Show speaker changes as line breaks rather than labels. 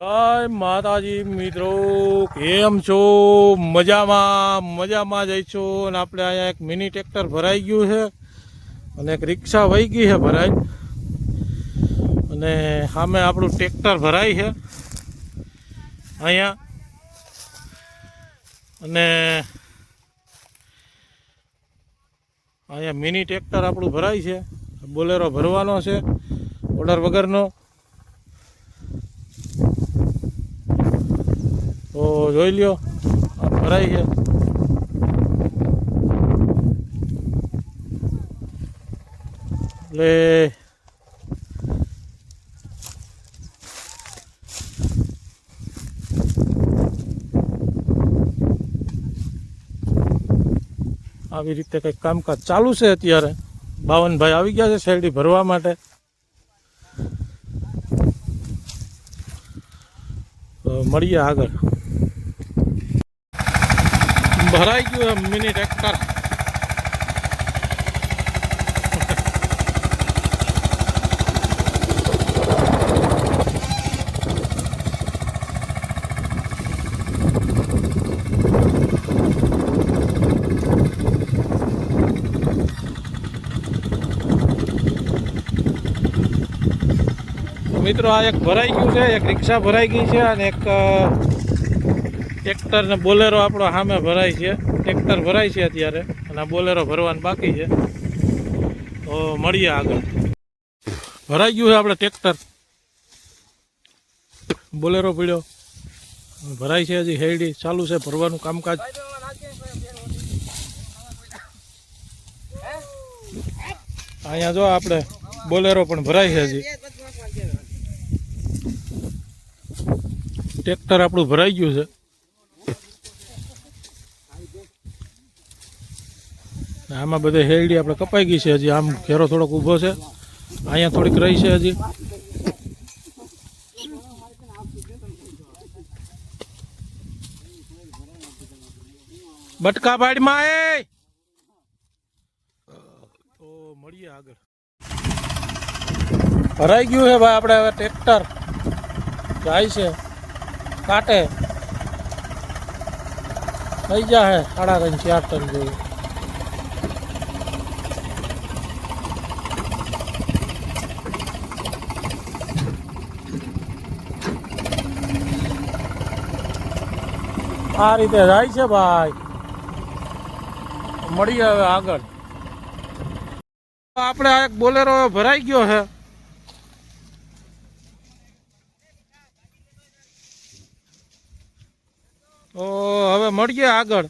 જય માતાજી, મિત્રો, કેમ છો? મજામાં મજામાં જઈશું અને આપણે અહીંયા એક મિની ટ્રેક્ટર ભરાઈ ગયું છે અને એક રિક્ષા વહી ગઈ છે ભરાઈ. અને સામે આપણું ટ્રેક્ટર ભરાય છે અહીંયા. અને અહીંયા મિની ટ્રેક્ટર આપણું ભરાય છે. બોલેરો ભરવાનો છે, ઓર્ડર વગરનો તો જોઈ લ્યો. ભરાઈ ગયા. એટલે આવી રીતે કંઈક કામકાજ ચાલુ છે અત્યારે. બાવનભાઈ આવી ગયા છે શેરડી ભરવા માટે. મળીએ આગળ. ભરાઈ ગયું મિની ટ્રેક્ટર મિત્રો, આ એક ભરાઈ ગયું છે, એક રિક્ષા ભરાઈ ગઈ છે અને એક ટ્રેક્ટર ને બોલેરો આપણો સામે ભરાય છે. ટ્રેક્ટર ભરાય છે અત્યારે અને આ બોલેરો ભરવાનું બાકી છે. તો મળીએ આગળ. ભરાઈ ગયું છે આપણે ટ્રેક્ટર બોલેરો પીડ્યો ભરાય છે હજી હેરડી. ચાલુ છે ભરવાનું કામકાજ. અહીંયા જો આપણે બોલેરો પણ ભરાય છે હજી. ટ્રેક્ટર આપણું ભરાઈ ગયું છે. આમાં બધે હેરડી આપણે કપાઈ ગઈ છે હજી. આમ ઘેરો થોડોક ઊભો છે. અહીંયા થોડીક રહી છે હજી. બટકા પાડમાં એ! તો મળીએ આગળ. ભરાઈ ગયું છે ભાઈ આપણે હવે ટ્રેક્ટર. જાય છે. કાટે. થઈ જાય સાડા ત્રણ, ચાર ટન જેવું. આ રીતે જાય છે ભાઈ. મળીએ હવે આગળ. આપણે આ એક બોલેરો ભરાઈ ગયો છે. તો હવે મળીએ આગળ.